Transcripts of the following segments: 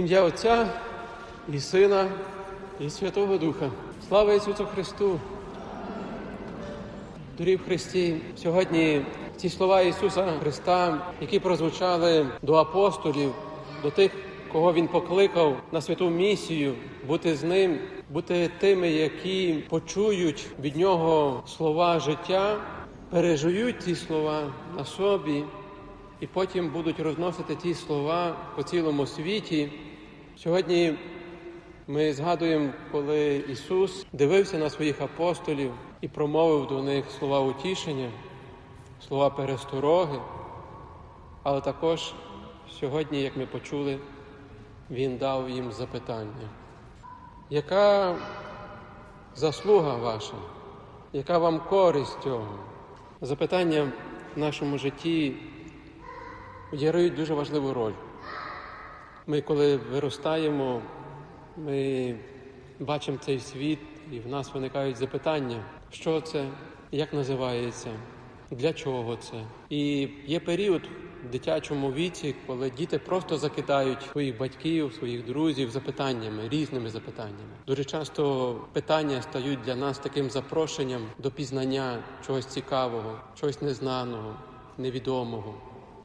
Ім'я Отця і Сина, і Святого Духа. Слава Ісусу Христу! Дорі в Христі, сьогодні ці слова Ісуса Христа, які прозвучали до апостолів, до тих, кого Він покликав на святу місію, бути з ним, бути тими, які почують від Нього слова життя, пережують ці слова на собі і потім будуть розносити ті слова по цілому світі. Сьогодні ми згадуємо, коли Ісус дивився на своїх апостолів і промовив до них слова утішення, слова перестороги, але також сьогодні, як ми почули, Він дав їм запитання. Яка заслуга ваша? Яка вам користь цього? Запитання в нашому житті відіграють дуже важливу роль. Ми, коли виростаємо, ми бачимо цей світ, і в нас виникають запитання, що це, як називається, для чого це. І є період в дитячому віці, коли діти просто закидають своїх батьків, своїх друзів запитаннями, різними запитаннями. Дуже часто питання стають для нас таким запрошенням до пізнання чогось цікавого, чогось незнаного, невідомого.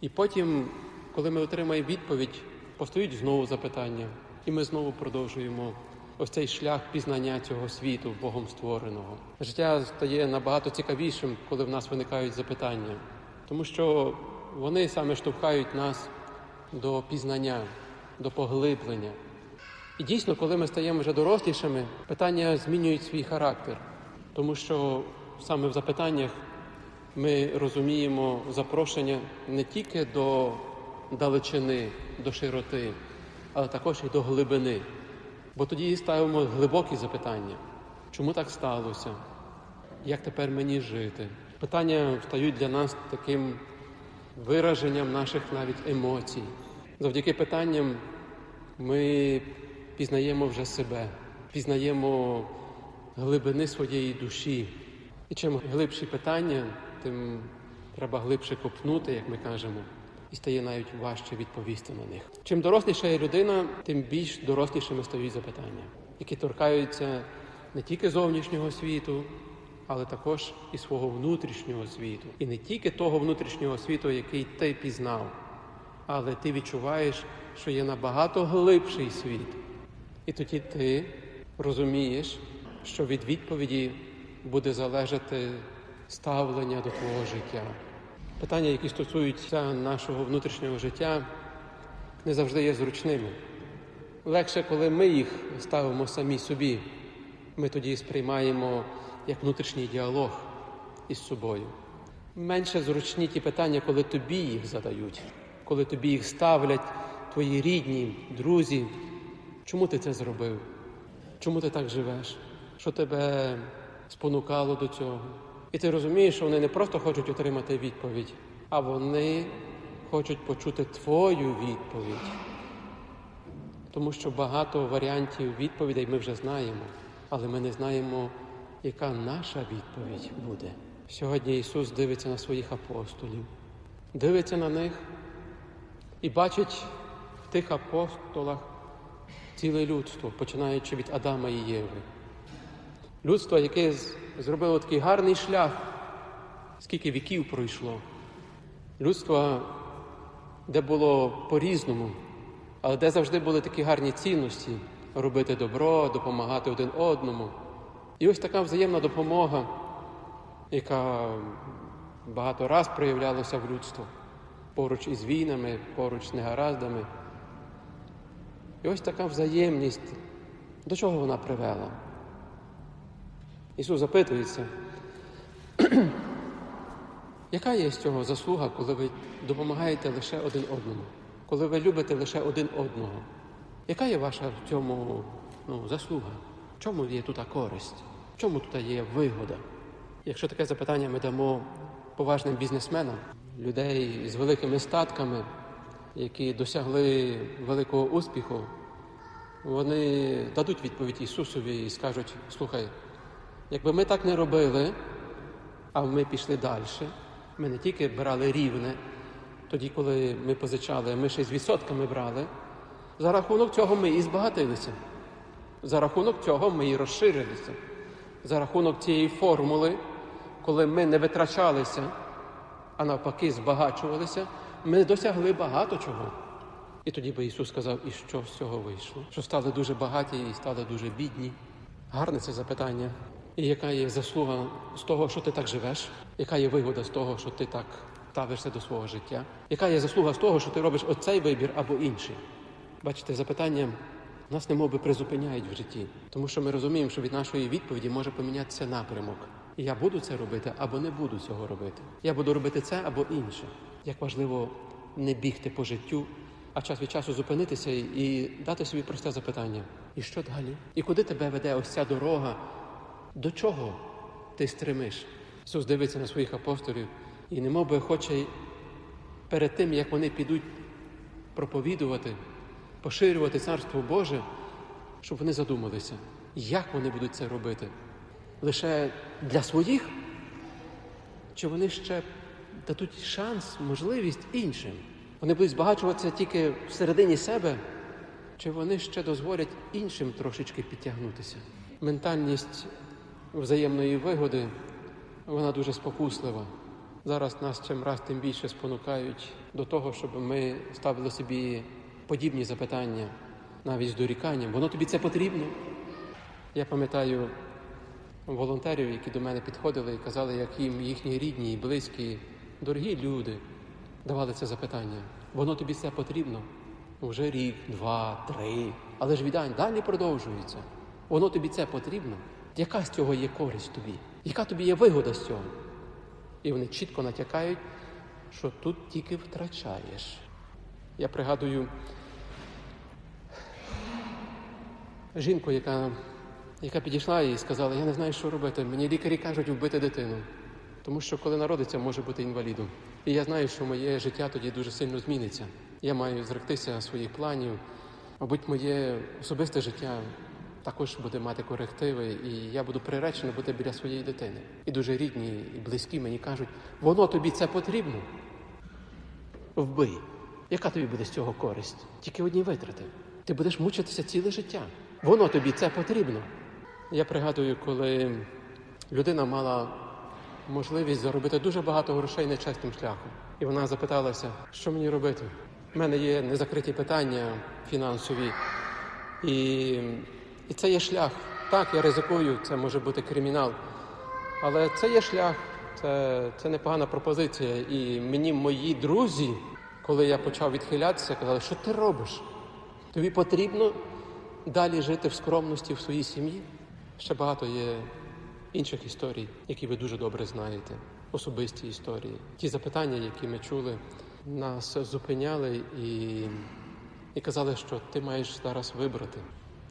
І потім, коли ми отримаємо відповідь, постають знову запитання, і ми знову продовжуємо ось цей шлях пізнання цього світу, Богом створеного. Життя стає набагато цікавішим, коли в нас виникають запитання, тому що вони саме штовхають нас до пізнання, до поглиблення. І дійсно, коли ми стаємо вже дорослішими, питання змінюють свій характер, тому що саме в запитаннях ми розуміємо запрошення не тільки до далечини, до широти, але також і до глибини. Бо тоді ставимо глибокі запитання, чому так сталося, як тепер мені жити. Питання стають для нас таким вираженням наших навіть емоцій. Завдяки питанням ми пізнаємо вже себе, пізнаємо глибини своєї душі. І чим глибші питання, тим треба глибше копнути, як ми кажемо, і стає навіть важче відповісти на них. Чим доросліша є людина, тим більш дорослішими стають запитання, які торкаються не тільки зовнішнього світу, але також і свого внутрішнього світу. І не тільки того внутрішнього світу, який ти пізнав, але ти відчуваєш, що є набагато глибший світ. І тоді ти розумієш, що від відповіді буде залежати ставлення до твого життя. Питання, які стосуються нашого внутрішнього життя, не завжди є зручними. Легше, коли ми їх ставимо самі собі, ми тоді сприймаємо як внутрішній діалог із собою. Менше зручні ті питання, коли тобі їх задають, коли тобі їх ставлять твої рідні, друзі. Чому ти це зробив? Чому ти так живеш? Що тебе спонукало до цього? І ти розумієш, що вони не просто хочуть отримати відповідь, а вони хочуть почути твою відповідь. Тому що багато варіантів відповідей ми вже знаємо, але ми не знаємо, яка наша відповідь буде. Сьогодні Ісус дивиться на своїх апостолів, дивиться на них і бачить в тих апостолах ціле людство, починаючи від Адама і Єви. Людство, яке зробило такий гарний шлях, скільки віків пройшло. Людство, де було по-різному, але де завжди були такі гарні цінності робити добро, допомагати один одному. І ось така взаємна допомога, яка багато раз проявлялася в людство поруч із війнами, поруч з негараздами. І ось така взаємність, до чого вона привела? Ісус запитується, яка є з цього заслуга, коли ви допомагаєте лише один одному, коли ви любите лише один одного? Яка є ваша в цьому ну, заслуга? В чому є тут користь? В чому тут є вигода? Якщо таке запитання ми дамо поважним бізнесменам, людей з великими статками, які досягли великого успіху, вони дадуть відповідь Ісусові і скажуть: слухай, якби ми так не робили, а ми пішли далі, ми не тільки брали рівне, тоді, коли ми позичали, ми ще з відсотками брали, За рахунок цього ми і збагатилися. За рахунок цього ми і розширилися. За рахунок цієї формули, коли ми не витрачалися, а навпаки збагачувалися, ми досягли багато чого. І тоді би Ісус сказав, і що з цього вийшло? Що стали дуже багаті і стали дуже бідні. Гарне це запитання. І яка є заслуга з того, що ти так живеш? Яка є вигода з того, що ти так ставишся до свого життя? Яка є заслуга з того, що ти робиш оцей вибір або інший? Бачите, запитання нас немов би призупиняють в житті, тому що ми розуміємо, що від нашої відповіді може помінятися напрямок. І я буду це робити або не буду цього робити. Я буду робити це або інше. Як важливо не бігти по життю, а час від часу зупинитися і дати собі просте запитання: і що далі? І куди тебе веде ось ця дорога? До чого ти стримиш? Ісус дивиться на своїх апостолів і немов би хоче перед тим, як вони підуть проповідувати, поширювати Царство Боже, щоб вони задумалися, як вони будуть це робити. Лише для своїх? Чи вони ще дадуть шанс, можливість іншим? Вони будуть збагачуватися тільки всередині себе, чи вони ще дозволять іншим трошечки підтягнутися? Ментальність взаємної вигоди, вона дуже спокуслива. Зараз нас чим раз тим більше спонукають до того, щоб ми ставили собі подібні запитання, навіть з доріканням. Воно тобі це потрібно. Я пам'ятаю волонтерів, які до мене підходили і казали, як їм їхні рідні і близькі, дорогі люди давали це запитання. Воно тобі це потрібно. Вже рік, два, три. Але ж віддань далі продовжується. Воно тобі це потрібно. Яка з цього є користь тобі? Яка тобі є вигода з цього? І вони чітко натякають, що тут тільки втрачаєш. Я пригадую жінку, яка, яка підійшла і сказала, я не знаю, що робити. Мені лікарі кажуть вбити дитину. Тому що коли народиться, може бути інвалідом. І я знаю, що моє життя тоді дуже сильно зміниться. Я маю зректися своїх планів. Мабуть, моє особисте життя також буде мати корективи, і я буду приречений бути біля своєї дитини. І дуже рідні і близькі мені кажуть, воно тобі це потрібно. Вбий. Яка тобі буде з цього користь? Тільки одні витрати. Ти будеш мучитися ціле життя. Воно тобі це потрібно. Я пригадую, коли людина мала можливість заробити дуже багато грошей нечесним шляхом. І вона запиталася, що мені робити. У мене є незакриті питання фінансові, і, і це є шлях. Так, я ризикую, це може бути кримінал. Але це є шлях, це, це непогана пропозиція. І мені мої друзі, коли я почав відхилятися, казали, що ти робиш? Тобі потрібно далі жити в скромності в своїй сім'ї. Ще багато є інших історій, які ви дуже добре знаєте, особисті історії. Ті запитання, які ми чули, нас зупиняли і, і казали, що ти маєш зараз вибрати.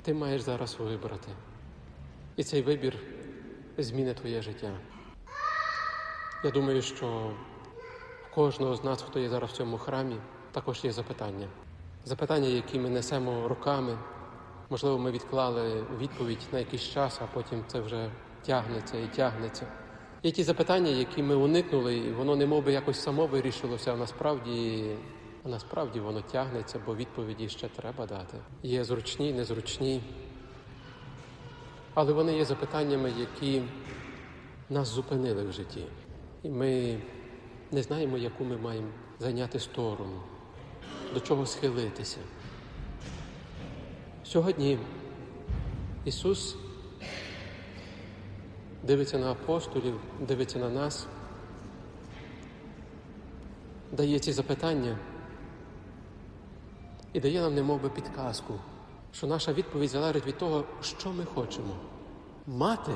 Ти маєш зараз вибрати. І цей вибір змінить твоє життя. Я думаю, що в кожного з нас, хто є зараз в цьому храмі, також є запитання. Запитання, які ми несемо роками. Можливо, ми відклали відповідь на якийсь час, а потім це вже тягнеться і тягнеться. Є ті запитання, які ми уникнули, і воно не би якось само вирішилося, а насправді, а насправді воно тягнеться, бо відповіді ще треба дати. Є зручні, незручні. Але вони є запитаннями, які нас зупинили в житті. І ми не знаємо, яку ми маємо зайняти сторону, до чого схилитися. Сьогодні Ісус дивиться на апостолів, дивиться на нас, дає ці запитання і дає нам немовби підказку, що наша відповідь залежить від того, що ми хочемо. Мати,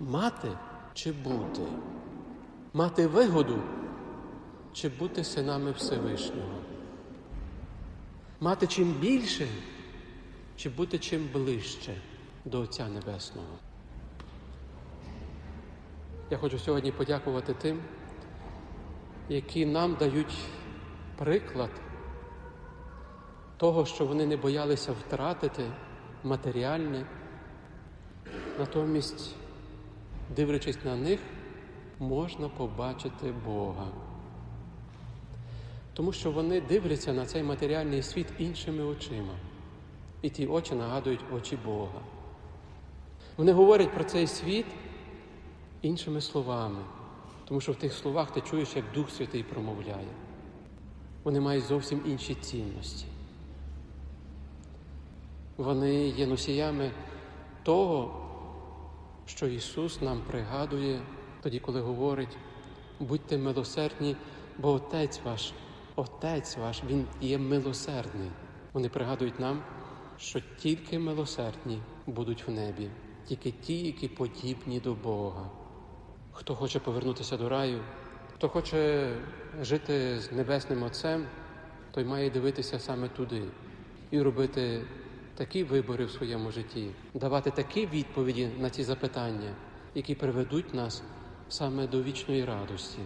мати чи бути, мати вигоду чи бути синами Всевишнього, мати чим більше чи бути чим ближче до Отця Небесного. Я хочу сьогодні подякувати тим, які нам дають приклад того, що вони не боялися втратити матеріальне, натомість, дивлячись на них, можна побачити Бога. Тому що вони дивляться на цей матеріальний світ іншими очима. І ті очі нагадують очі Бога. Вони говорять про цей світ іншими словами, тому що в тих словах ти чуєш, як Дух Святий промовляє. Вони мають зовсім інші цінності. Вони є носіями того, що Ісус нам пригадує тоді, коли говорить, будьте милосердні, бо Отець ваш, Отець ваш, Він є милосердний. Вони пригадують нам, що тільки милосердні будуть в небі, тільки ті, які подібні до Бога. Хто хоче повернутися до раю, хто хоче жити з Небесним Отцем, той має дивитися саме туди і робити такі вибори в своєму житті, давати такі відповіді на ці запитання, які приведуть нас саме до вічної радості,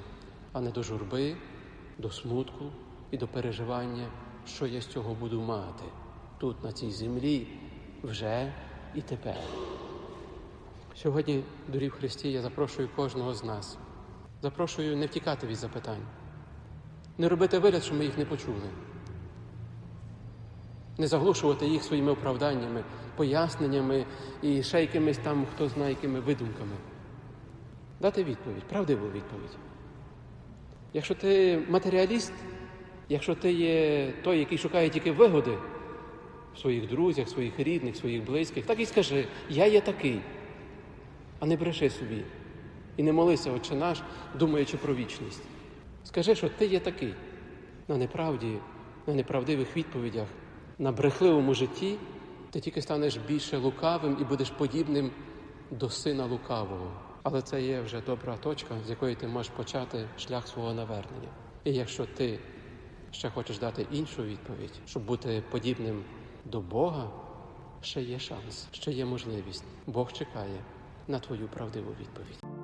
а не до журби, до смутку і до переживання, що я з цього буду мати тут, на цій землі, вже і тепер. Сьогодні, дорі в Христі, я запрошую кожного з нас. Запрошую не втікати від запитань, не робити вигляд, що ми їх не почули, не заглушувати їх своїми оправданнями, поясненнями і ще якимись там, хто знає, якими видумками. Дати відповідь, правдиву відповідь. Якщо ти матеріаліст, якщо ти є той, який шукає тільки вигоди в своїх друзях, своїх рідних, своїх близьких, так і скажи, я є такий, а не бреши собі. І не молися, Отче наш, думаючи про вічність. Скажи, що ти є такий. На неправді, на неправдивих відповідях, на брехливому житті ти тільки станеш більше лукавим і будеш подібним до сина лукавого. Але це є вже добра точка, з якої ти можеш почати шлях свого навернення. І якщо ти ще хочеш дати іншу відповідь, щоб бути подібним до Бога, ще є шанс, ще є можливість. Бог чекає на твою правдиву відповідь.